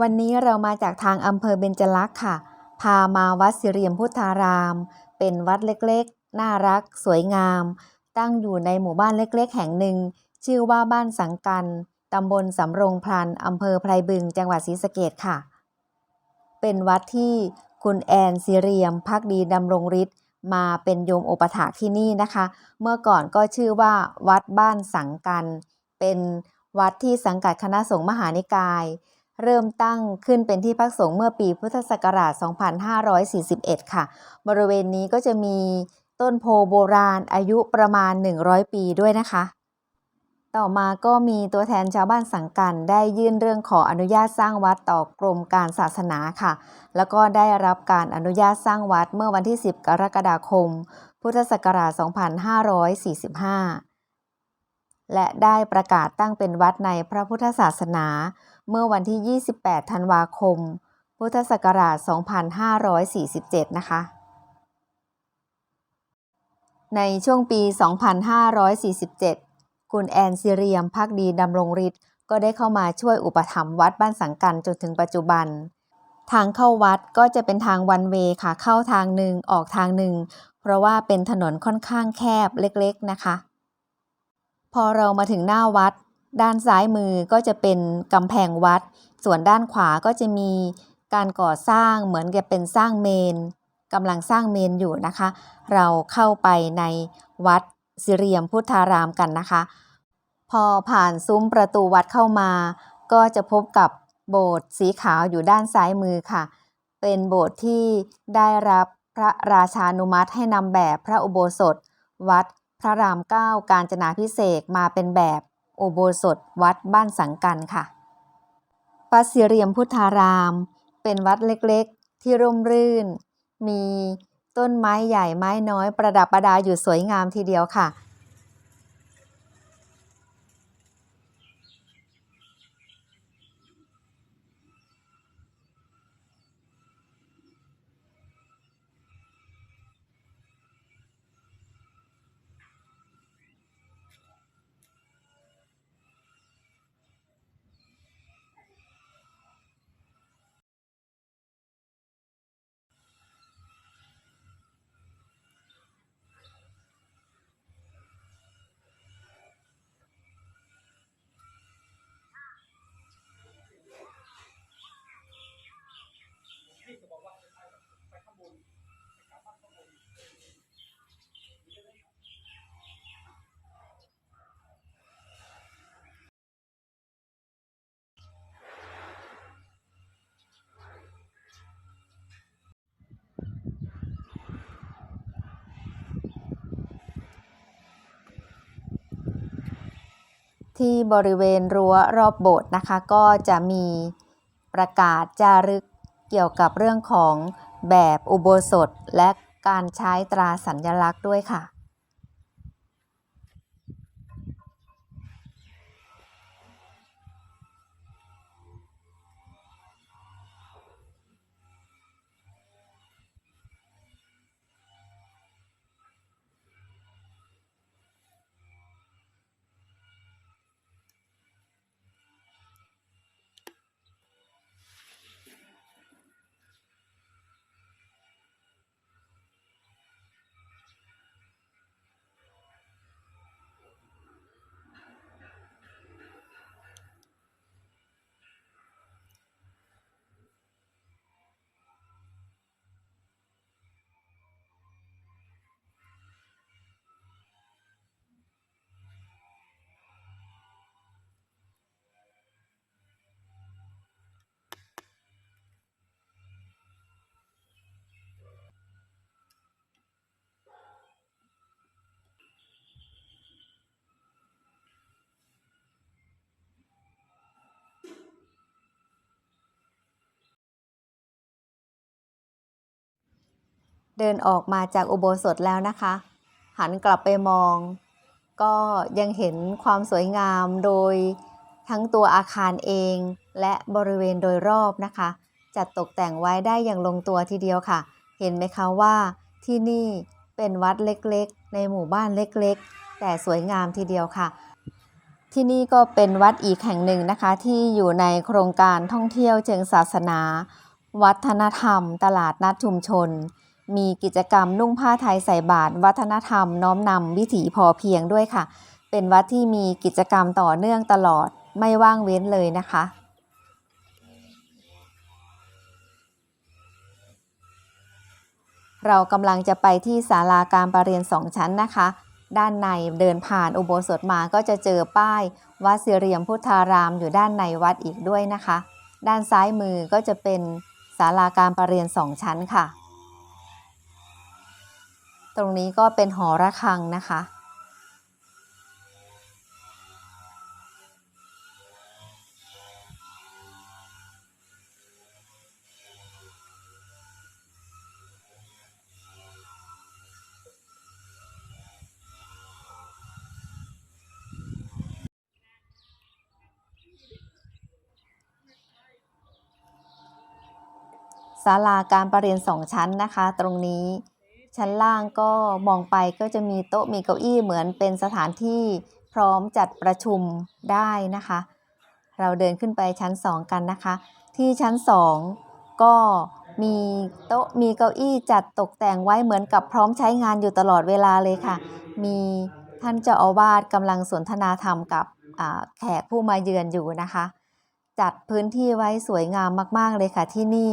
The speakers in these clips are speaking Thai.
วันนี้เรามาจากทางอำเภอเบญจลักษ์ค่ะ พามาวัดสิริยมพุทธาราม เป็นวัดเล็กๆ น่ารัก สวยงาม ตั้งอยู่ในหมู่บ้านเล็กๆ แห่งหนึ่ง ชื่อว่าบ้านสังกันตำบลสำโรงพลันอำเภอไพรบึง จังหวัดศรีสะเกษค่ะ เป็นวัดที่คุณแอนสิเรียมพักดีดำรงฤทธิ์มาเป็นโยมโอปถากที่นี่นะคะ เมื่อก่อนก็ชื่อว่าวัดบ้านสังกัน เป็นวัดที่สังกัดคณะสงฆ์มหานิกาย เริ่มตั้งขึ้นเป็นที่พักสงฆ์เมื่อปีพุทธศักราช 2541 ค่ะ บริเวณนี้ก็จะมีต้นโพโบราณอายุประมาณ 100 ปีด้วยนะคะ ต่อมาก็มีตัวแทนชาวบ้านสังกันได้ยื่นเรื่องขออนุญาตสร้างวัดต่อกรมการศาสนาค่ะ แล้วก็ได้รับการอนุญาตสร้างวัดเมื่อวันที่ 10 กรกฎาคม พุทธศักราช 2545 และได้ประกาศตั้งเป็นวัดในพระพุทธศาสนา เมื่อวันที่ 28 ธันวาคม พุทธศักราช 2547 นะคะ ในช่วงปี 2547 คุณแอนซิเรียมพักดีดำรงฤทธิ์ก็ได้เข้ามาช่วยอุปถัมภ์วัดบ้านสังกันจนถึงปัจจุบัน ทางเข้าวัดก็จะเป็นทางวันเวค่ะเข้าทางหนึ่งออกทางหนึ่ง เพราะว่าเป็นถนนค่อนข้างแคบเล็กๆนะคะ พอเรามาถึงหน้าวัด ด้านซ้ายมือก็จะเป็นกำแพงวัด ส่วนด้านขวาก็จะมีการก่อสร้างเหมือนกับเป็นสร้างเมนกำลังสร้างเมนอยู่นะคะ เราเข้าไปในวัดสิเรียมพุทธารามกันนะคะ พอผ่านซุ้มประตูวัดเข้ามา ก็จะพบกับโบสถ์สีขาวอยู่ด้านซ้ายมือค่ะ เป็นโบสถ์ที่ได้รับพระราชานุมัติให้นำแบบพระอุโบสถ วัดพระรามเก้าการจนาพิเศษมาเป็นแบบ โอโบสถวัดบ้านสังกันค่ะปัสสิเรียมพุทธาราม เป็นวัดเล็กๆ ที่ร่มรื่น มีต้นไม้ใหญ่ไม้น้อยประดับประดาอยู่สวยงามทีเดียวค่ะ ที่บริเวณรั้วรอบโบสถ์นะคะ ก็จะมีประกาศจารึกเกี่ยวกับเรื่องของแบบอุโบสถและ การใช้ตราสัญลักษณ์ด้วยค่ะ เดินออกมาจากอุโบสถแล้วนะคะ หันกลับไปมอง ก็ยังเห็นความสวยงามโดยทั้งตัวอาคารเองและบริเวณโดยรอบนะคะ จัดตกแต่งไว้ได้อย่างลงตัวทีเดียวค่ะ เห็นไหมคะว่าที่นี่เป็นวัดเล็กๆ ในหมู่บ้านเล็กๆ แต่สวยงามทีเดียวค่ะ ที่นี่ก็เป็นวัดอีกแห่งหนึ่งนะคะ ที่อยู่ในโครงการท่องเที่ยวเชิงศาสนา วัฒนธรรม ตลาดนัดชุมชน มีกิจกรรมนุ่งผ้าไทยใส่บาตรวัฒนธรรมน้อมนำวิถีพอเพียงด้วยค่ะ เป็นวัดที่มีกิจกรรมต่อเนื่องตลอดไม่ว่างเว้นเลยนะคะ เรากำลังจะไปที่ศาลาการประเรียนสองชั้นนะคะ ด้านในเดินผ่านอุโบสถมาก็จะเจอป้ายวัดสิเรียมพุทธารามอยู่ด้านในวัดอีกด้วยนะคะ ด้านซ้ายมือก็จะเป็นศาลาการประเรียนสองชั้นค่ะ ตรงนี้ก็เป็นหอระฆังนะคะ ศาลาการประเรียนสองชั้นนะคะ ตรงนี้ ชั้นล่างก็มองไปก็จะมีโต๊ะมีเก้าอี้เหมือนเป็นสถานที่พร้อมจัดประชุมได้นะคะ เราเดินขึ้นไปชั้น 2 กันนะคะ ที่ชั้น 2 ก็มีโต๊ะมีเก้าอี้จัดตกแต่งไว้เหมือนกับพร้อมใช้งานอยู่ตลอดเวลาเลยค่ะ มีท่านเจ้าอาวาสกำลังสนทนาธรรมกับแขกผู้มาเยือนอยู่นะคะ จัดพื้นที่ไว้สวยงามมาก ๆ เลยค่ะที่นี่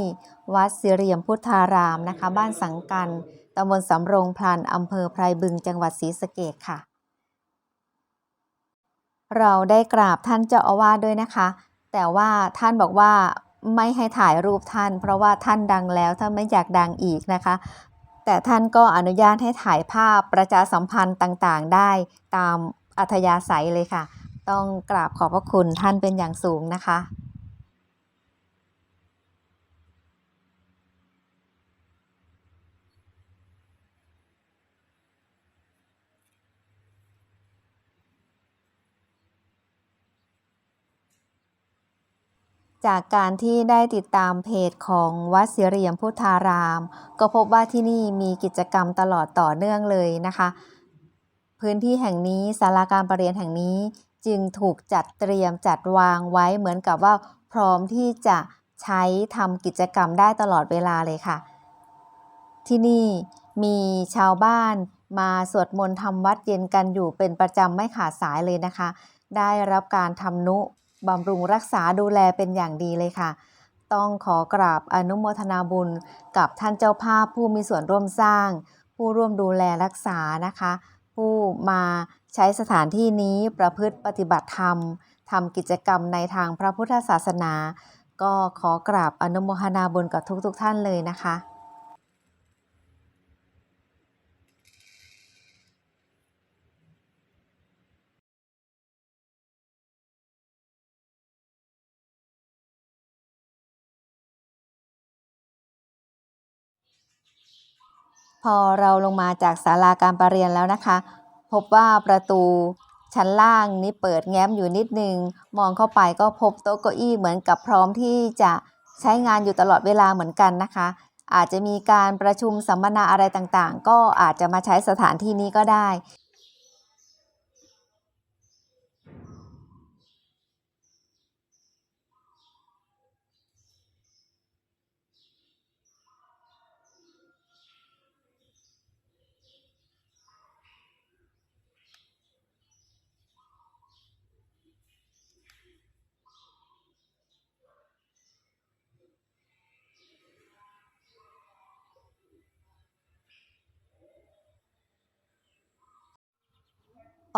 วัดสิเรียมพุทธารามนะคะ บ้านสังกัน ตำบลสำโรงพลันอำเภอไพรบึงจังหวัดศรีสะเกดค่ะ เราได้กราบท่านเจ้าอาวาสด้วยนะคะ แต่ว่าท่านบอกว่าไม่ให้ถ่ายรูปท่าน เพราะว่าท่านดังแล้วท่านไม่อยากดังอีกนะคะ แต่ท่านก็อนุญาตให้ถ่ายภาพประชาสัมพันธ์ต่างๆ ได้ตามอัธยาศัยเลยค่ะ ต้องกราบขอบพระคุณท่านเป็นอย่างสูงนะคะ จากการที่ได้ติดตามเพจของวัดสิเรียมพุทธาราม ก็พบว่าที่นี่มีกิจกรรมตลอดต่อเนื่องเลยนะคะ พื้นที่แห่งนี้ศาลาการประเรียนแห่งนี้จึงถูกจัดเตรียมจัดวางไว้เหมือนกับว่าพร้อมที่จะใช้ทำกิจกรรมได้ตลอดเวลาเลยค่ะ ที่นี่มีชาวบ้านมาสวดมนต์ทำวัดเย็นกันอยู่เป็นประจำไม่ขาดสายเลยนะคะ ได้รับการทำนุ บำรุงรักษาดูแลเป็นอย่างดีเลยค่ะ ต้องขอกราบอนุโมทนาบุญกับท่านเจ้าภาพผู้มีส่วนร่วมสร้าง ผู้ร่วมดูแลรักษานะคะ ผู้มาใช้สถานที่นี้ประพฤติปฏิบัติธรรมทำกิจกรรมในทางพระพุทธศาสนา ก็ขอกราบอนุโมทนาบุญกับทุกๆทท่านเลยนะคะ พอเราลงมาจากศาลาการประเรียนแล้วนะคะ พบว่าประตูชั้นล่างนี้เปิดแง้มอยู่นิดนึง มองเข้าไปก็พบโต๊ะเก้าอี้เหมือนกับพร้อมที่จะใช้งานอยู่ตลอดเวลาเหมือนกันนะคะ อาจจะมีการประชุมสัมมนาอะไรต่างๆ ก็อาจจะมาใช้สถานที่นี้ก็ได้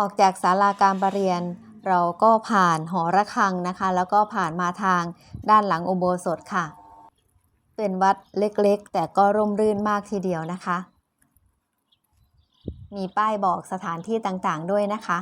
ออกจากศาลาการประเรียน เราก็ผ่านหอระฆังนะคะ แล้วก็ผ่านมาทางด้านหลังอุโบสถค่ะ เป็นวัดเล็กๆ แต่ก็ร่มรื่นมากทีเดียวนะคะ มีป้ายบอกสถานที่ต่างๆด้วยนะคะ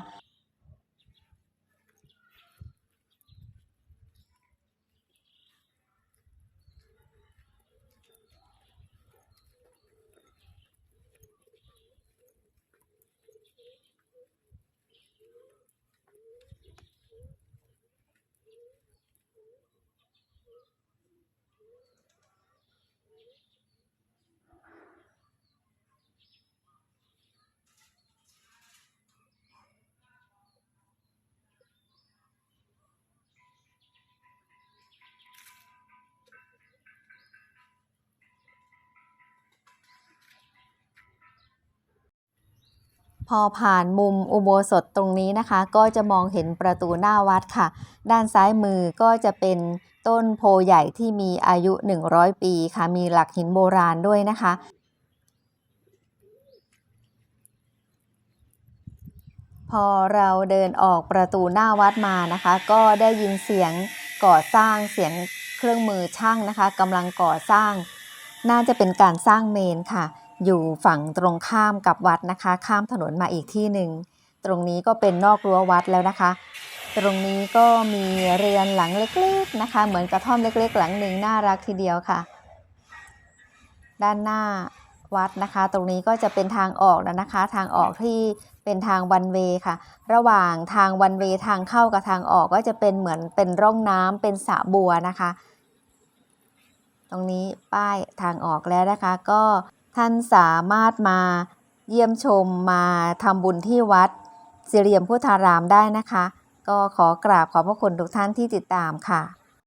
พอผ่านมุมอุโบสถตรงนี้นะคะ ก็จะมองเห็นประตูหน้าวัดค่ะ ด้านซ้ายมือก็จะเป็นต้นโพใหญ่ที่มีอายุ 100 ปีค่ะ มีหลักหินโบราณด้วยนะคะ พอเราเดินออกประตูหน้าวัดมานะคะ ก็ได้ยินเสียงก่อสร้างเสียงเครื่องมือช่างนะคะกำลังก่อสร้าง น่าจะเป็นการสร้างเมนค่ะ อยู่ฝั่งตรงข้ามกับวัดนะคะ ข้ามถนนมาอีกที่หนึ่ง ตรงนี้ก็เป็นนอกรั้ววัดแล้วนะคะ ตรงนี้ก็มีเรือนหลังเล็กๆนะคะ เหมือนกระท่อมเล็กๆ หลังหนึ่งน่ารักทีเดียวค่ะ ด้านหน้าวัดนะคะ ตรงนี้ก็จะเป็นทางออกแล้วนะคะ ทางออกที่เป็นทางวันเวค่ะ ระหว่างทางวันเวทางเข้ากับทางออกก็จะเป็นเหมือนเป็นร่องน้ำเป็นสระบัวนะคะ ตรงนี้ป้ายทางออกแล้วนะคะ ก็ ท่านสามารถมาเยี่ยมชมมาทำบุญที่วัดสิเรียมพุทธารามได้นะคะ ก็ขอกราบขอบพระคุณทุกท่านที่ติดตามค่ะ